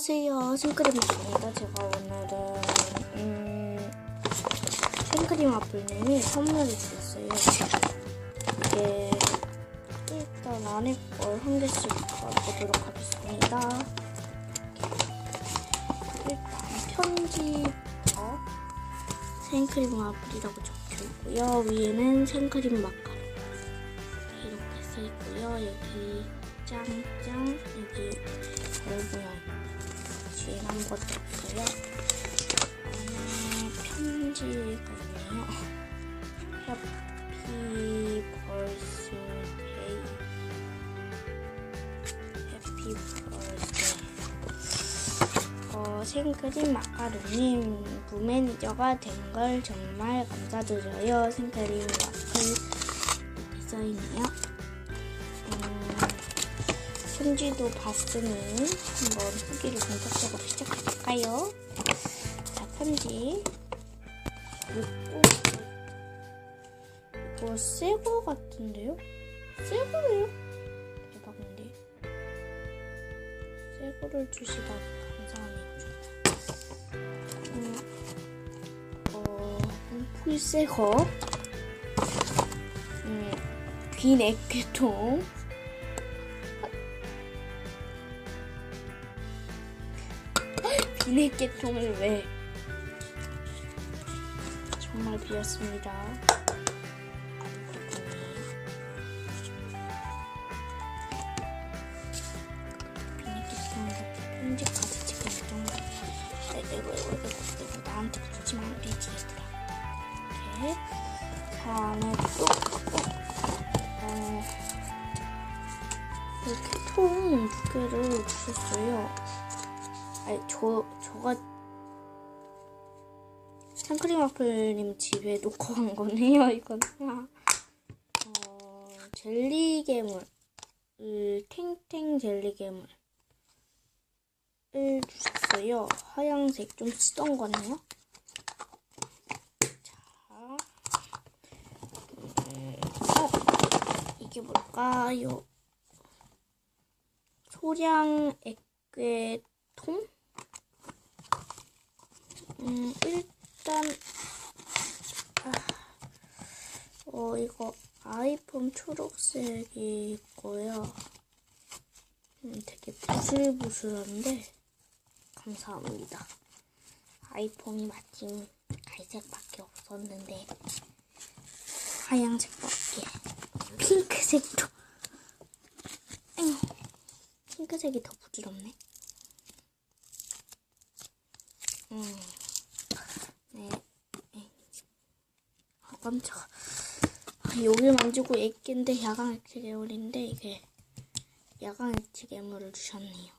안녕하세요. 생크림입니다. 제가 오늘은 음, 생크림 와플님이 선물을 주셨어요. 이게 일단 안에 걸 한 개씩 봐보도록 하겠습니다. 일단 편지가 생크림 와플이라고 적혀 있고요. 위에는 생크림 마카롱 이렇게 써 있고요. 여기 짱짱 여기 별 모양 뒤에 아무것도 없어요. 안에 편지가 있네요. 해피 벌스데이 해피 벌스데이 어, 생크림 마카롱님 부매니저가 된 걸 정말 감사드려요. 생크림 이렇게 써있네요. 음, 편지도 봤으니 한번 후기를 본격적으로 시작해 볼까요? 자, 편지. 이거, 이거 새거 같은데요? 새거예요? 대박인데. 새거를 주시다니 감사하네요. 음, 어, 풀새거. 음, 빈 액괴통. 비닐깨통을 왜 정말 비었습니다. 편지까지 지금 정말 이거 이거 이거 이거 나한테 붙이면 안 되지 얘들아. 이렇게 자 안에 또 어, 이렇게 통 두 개를 주셨어요. 아니 저 저가 생크림 와플님 집에 놓고 간 거네요 이건 어 젤리 괴물. 을 탱탱 젤리 괴물을 주셨어요. 하얀색 좀 쓰던 거네요. 자 음, 어, 이게 뭘까요? 소량 액괴통 음, 일단, 아, 어, 이거 아이폰 초록색이 있고요. 음, 되게 부슬부슬한데, 감사합니다. 아이폰이 마침 갈색밖에 없었는데, 하얀색밖에, 핑크색도, 핑크색이 더 부드럽네. 음. 네. 아, 깜짝아. 아, 여기 만지고 액기인데 야광 액체 괴물인데 이게 야광 액체 괴물을 주셨네요.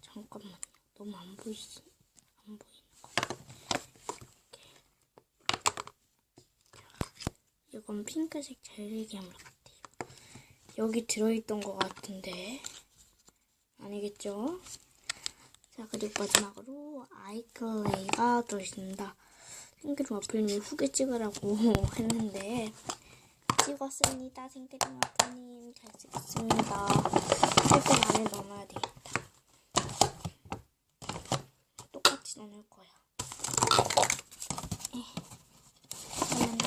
잠깐만요. 너무 안 보이지? 안 보이는 거. 이렇게. 이건 핑크색 젤리 괴물 같아요. 여기 들어있던 것 같은데 아니겠죠? 자, 그리고 마지막으로 아이클레이가 들어있습니다. 생크림 와플님 후기 찍으라고 했는데 찍었습니다. 생크림 와플님 잘 찍었습니다. 예쁜 안에 넣어놔야 되겠다. 똑같이 넣을 거야. 에. 그러면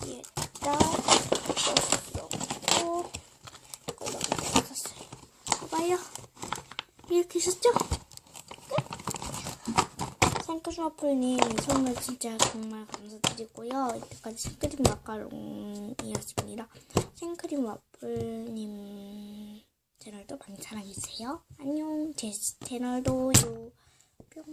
여기, 여기에다 넣었고 이걸 여기다 넣었어요. 봐봐요. 이렇게 하셨죠? 생크림 와플님 선물 진짜 정말 감사드리고요. 이때까지 생크림 마카롱이었습니다. 생크림 와플님 채널도 많이 사랑해주세요. 안녕. 제 채널도요. 뿅.